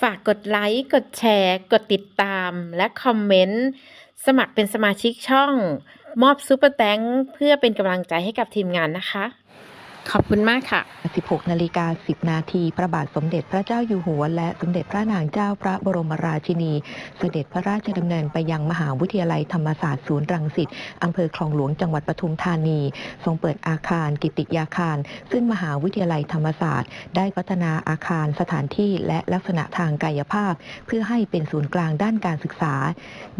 ฝากกดไลค์ กดแชร์ กดติดตาม และคอมเมนต์ สมัครเป็นสมาชิกช่อง มอบซูเปอร์แตงเพื่อเป็นกำลังใจให้กับทีมงานนะคะ ขอบคุณมากค่ะ 16 นาฬิกา 10 นาที พระบาทสมเด็จพระเจ้าอยู่หัว และสมเด็จพระนางเจ้าพระบรมราชินี เสด็จพระราชดำเนินไปยังมหาวิทยาลัยธรรมศาสตร์ศูนย์รังสิตอำเภอคลองหลวงจังหวัดปทุมธานี ทรงเปิดอาคารกิติยาคาร ซึ่งมหาวิทยาลัยธรรมศาสตร์ ได้พัฒนาอาคารสถานที่และลักษณะทางกายภาพ เพื่อให้เป็นศูนย์กลางด้านการศึกษา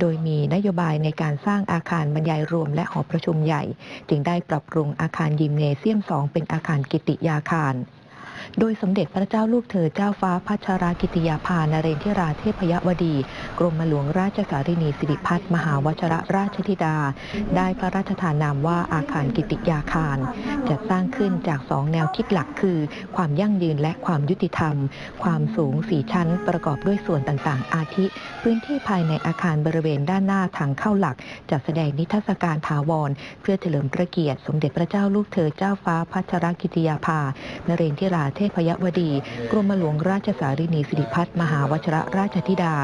โดยมีนโยบายในการสร้างอาคารบรรยายรวม และหอประชุมใหญ่ จึงได้ปรับปรุงอาคารยิมเนเซียม 2 เป็นอาคารกิติยาคาร โดยสมเด็จพระเจ้าลูกเธอเจ้าฟ้าพัชรากิติยาภานเรนทิราเทพยวดี กรมหลวงราชสารินีสิริพัฒน์มหาวชรราชธิดา ได้พระราชทานนามว่าอาคารกิติยาคาร จะสร้างขึ้นจากสองแนวคิดหลักคือ ความยั่งยืนและความยุติธรรม ความสูงสี่ชั้นประกอบด้วยส่วนต่างๆ อาทิ พื้นที่ภายในอาคารบริเวณด้านหน้าทางเข้าหลักจัดแสดงนิทรรศการถาวร เพื่อเฉลิมพระเกียรติ สมเด็จพระเจ้าลูกเธอเจ้าฟ้าพัชรกิติยาภานเรนทิราเทพยวดี กรมหลวงราชสารินีสิริพัฒน์มหาวชรราชธิดา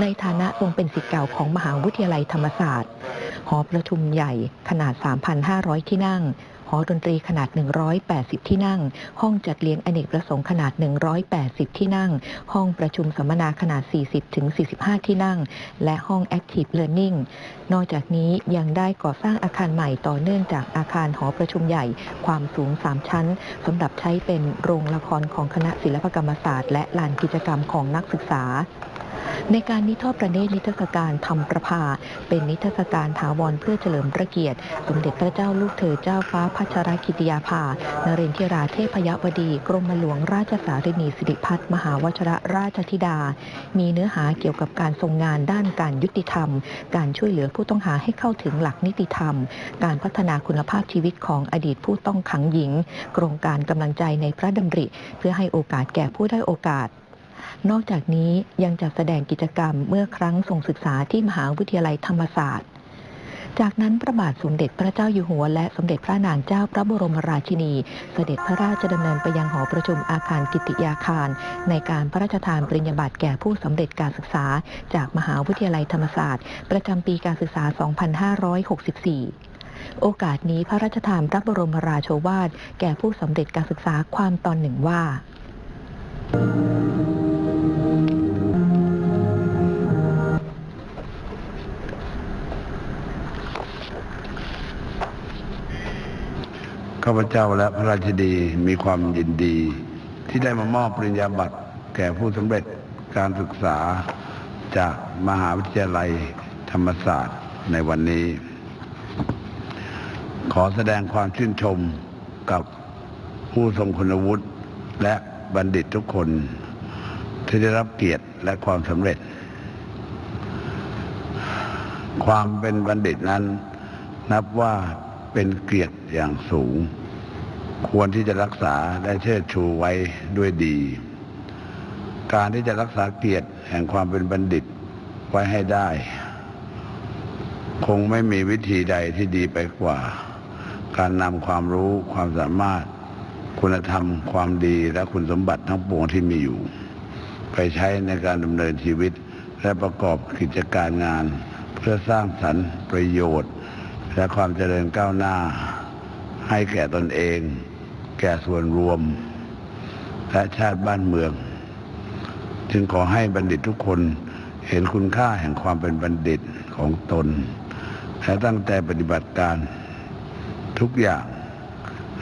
ในฐานะทรงเป็นศิษย์เก่าของมหาวิทยาลัยธรรมศาสตร์ หอประชุมใหญ่ขนาด 3,500 ที่นั่ง หอดนตรีขนาด 180 ที่นั่ง ห้องจัดเลี้ยงอเนกประสงค์ขนาด 180 ที่นั่ง ห้องประชุมสัมมนาขนาด 40-45 ที่นั่ง และห้อง Active Learning นอกจากนี้ยังได้ก่อสร้างอาคารใหม่ต่อเนื่องจากอาคารหอประชุมใหญ่ความสูง 3 ชั้นสำหรับใช้เป็นโรงละครของคณะศิลปกรรมศาสตร์ และลานกิจกรรมของนักศึกษา ในการนิทอดประเนตรนิทรรศการธรรมประภา เป็นนิทรรศการถาวรเพื่อเฉลิมพระเกียรติ สมเด็จพระเจ้าลูกเธอเจ้าฟ้าพัชรกิติยาภานเรนทิราเทพยวดี กรมหลวงราชสารินีสิริพัฒน์มหาวชรราชธิดา มีเนื้อหาเกี่ยวกับการทรงงานด้านการยุติธรรม การช่วยเหลือผู้ต้องหาให้เข้าถึงหลักนิติธรรม การพัฒนาคุณภาพชีวิตของอดีตผู้ต้องขังหญิง โครงการกำลังใจในพระดำริ เพื่อให้โอกาสแก่ผู้ได้โอกาส นอกจากนี้ยังจัดแสดงกิจกรรมเมื่อครั้งทรงศึกษาที่มหาวิทยาลัยธรรมศาสตร์ จากนั้นพระบาทสมเด็จพระเจ้าอยู่หัว และสมเด็จพระนางเจ้าพระบรมราชินี เสด็จพระราชดำเนินไปยังหอประชุมอาคารกิติยาคาร ในการพระราชทานปริญญาบัตรแก่ผู้สำเร็จการศึกษา จากมหาวิทยาลัยธรรมศาสตร์ ประจำปีการศึกษา 2564โอกาสนี้พระราชทานพระบรมราโชวาท แก่ผู้สำเร็จการศึกษาความตอนหนึ่งว่า ข้าพเจ้าและพระราชดีมีความยินดี ที่ได้มามอบปริญญาบัตรแก่ผู้สำเร็จการศึกษาจากมหาวิทยาลัยธรรมศาสตร์ในวันนี้ ขอแสดงความชื่นชมกับผู้ทรงคุณวุฒิและบัณฑิตทุกคน ที่ได้รับเกียรติและความสำเร็จ ความเป็นบัณฑิตนั้นนับว่า เป็นเกียรติอย่างสูง ควรที่จะรักษาและเชิดชูไว้ด้วยดี การที่จะรักษาเกียรติแห่งความเป็นบัณฑิตไว้ให้ได้ คงไม่มีวิธีใดที่ดีไปกว่า การนำความรู้ความสามารถ คุณธรรม ความดีและคุณสมบัติทั้งปวงที่มีอยู่ ไปใช้ในการดำเนินชีวิตและประกอบกิจการงาน เพื่อสร้างสรรค์ประโยชน์ และความเจริญก้าวหน้า ให้แก่ตนเอง แก่ส่วนรวม และชาติบ้านเมือง จึงขอให้บัณฑิตทุกคนเห็นคุณค่าแห่งความเป็นบัณฑิตของตน และตั้งใจปฏิบัติการ ทุกอย่าง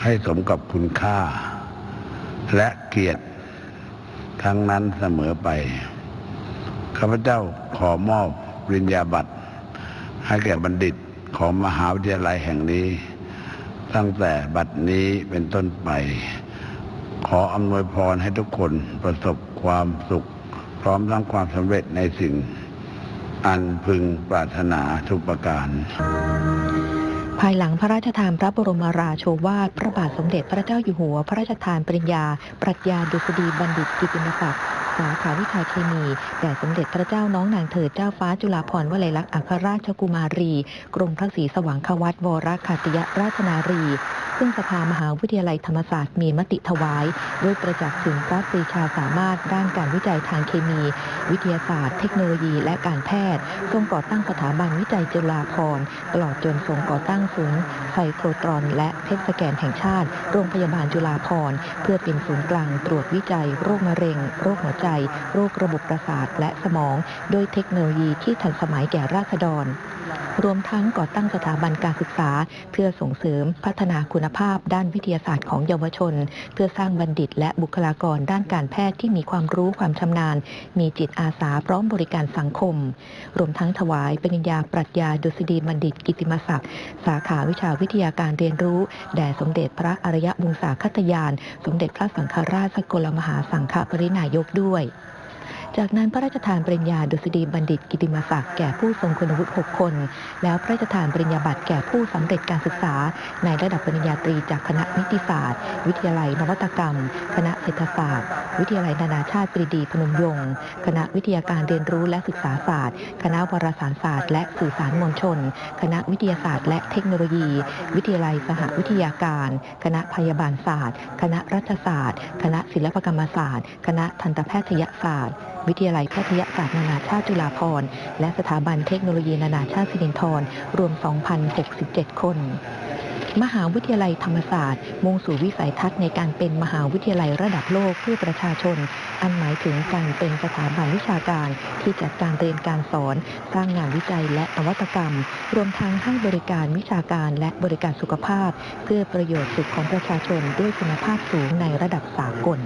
ให้สมกับคุณค่า และเกียรติทั้งนั้นเสมอไป ข้าพเจ้าขอมอบปริญญาบัตรให้แก่บัณฑิต ของมหาวิทยาลัยแห่งนี้ ตั้งแต่บัดนี้เป็นต้นไป ขออำนวยพรให้ทุกคนประสบความสุข พร้อมทั้งความสำเร็จในสิ่ง อันพึงปรารถนาทุกประการภายหลังพระราชทานพระบรมราโชวาท พระบาทสมเด็จพระเจ้าอยู่หัว พระราชทานปริญญา ปรัชญาดุษฎีบัณฑิตกิติมศักดิ์ สาขาวิชาเคมีแด่สมเด็จพระเจ้าน้องนางเธอเจ้าฟ้าจุฬาภรณ์วลัยลักษณ์อัครราชกุมารี กรมพระศรีสว่างควัตวรคาติยราชนารี ซึ่งสภามหาวิทยาลัยธรรมศาสตร์มีมติถวาย ด้วยประจักษ์ถึงพระปรีชาสามารถด้านการวิจัยทางเคมี วิทยาศาสตร์ เทคโนโลยี และการแพทย์ทรงก่อตั้งสถาบันวิจัยจุฬาภรณ์ตลอดจนทรงก่อตั้งศูนย์ไซโครตรอน และเพชสแกนแห่งชาติ โรงพยาบาลจุฬาภรณ์เพื่อเป็นศูนย์กลางตรวจวิจัย โรคมะเร็ง โรคหัวใจ โรคระบบประสาทและสมอง โดยเทคโนโลยีที่ทันสมัยแก่ราษฎร รวมทั้งก่อตั้งสถาบันการศึกษา เพื่อส่งเสริมพัฒนาคุณภาพด้านวิทยาศาสตร์ของเยาวชน เพื่อสร้างบัณฑิต และบุคลากรด้านการแพทย์ที่มีความรู้ความชำนาญ มีจิตอาสาพร้อมบริการสังคม รวมทั้งถวายปริญญาปรัชญาดุษฎีบัณฑิต กิติมศักดิ์สาขาวิชาวิทยาการเรียนรู้ แด่สมเด็จพระอารยวงศาคตยาน สมเด็จพระสังฆราชสกลมหาสังฆปรินายกด้วย จากนั้นพระราชทานปริญญาดุษฎีบัณฑิตกิติมศักดิ์แก่ผู้ทรงคุณวุฒิ6คน แล้วพระราชทานปริญญาบัตรแก่ผู้สำเร็จการศึกษา ในระดับปริญญาตรีจากคณะนิติศาสตร์ วิทยาลัยนวัตกรรม คณะเศรษฐศาสตร์ วิทยาลัยนานาชาติปรีดีพนมยงค์คณะวิทยาการเรียนรู้และศึกษาศาสตร์ คณะวารสารศาสตร์ และสื่อสารมวลชน คณะวิทยาศาสตร์ และเทคโนโลยี วิทยาลัยสหวิทยาการ คณะพยาบาลศาสตร์ คณะรัฐศาสตร์ คณะศิลปกรรมศาสตร์ คณะทันตแพทยศาสตร์วิทยาลัยแพทยศาสตร์นานาชาติจุฬาภรณ์ และสถาบันเทคโนโลยีนานาชาติสิรินธรรวม 2,067 คน มหาวิทยาลัยธรรมศาสตร์ มุ่งสู่วิสัยทัศน์ในการเป็นมหาวิทยาลัยระดับโลกเพื่อประชาชน อันหมายถึงการเป็นสถาบันวิชาการ ที่จัดการเรียนการสอน สร้างงานวิจัยและนวัตกรรม รวมทั้งให้บริการวิชาการและบริการสุขภาพ เพื่อประโยชน์สุขของประชาชนด้วยคุณภาพสูงในระดับสากล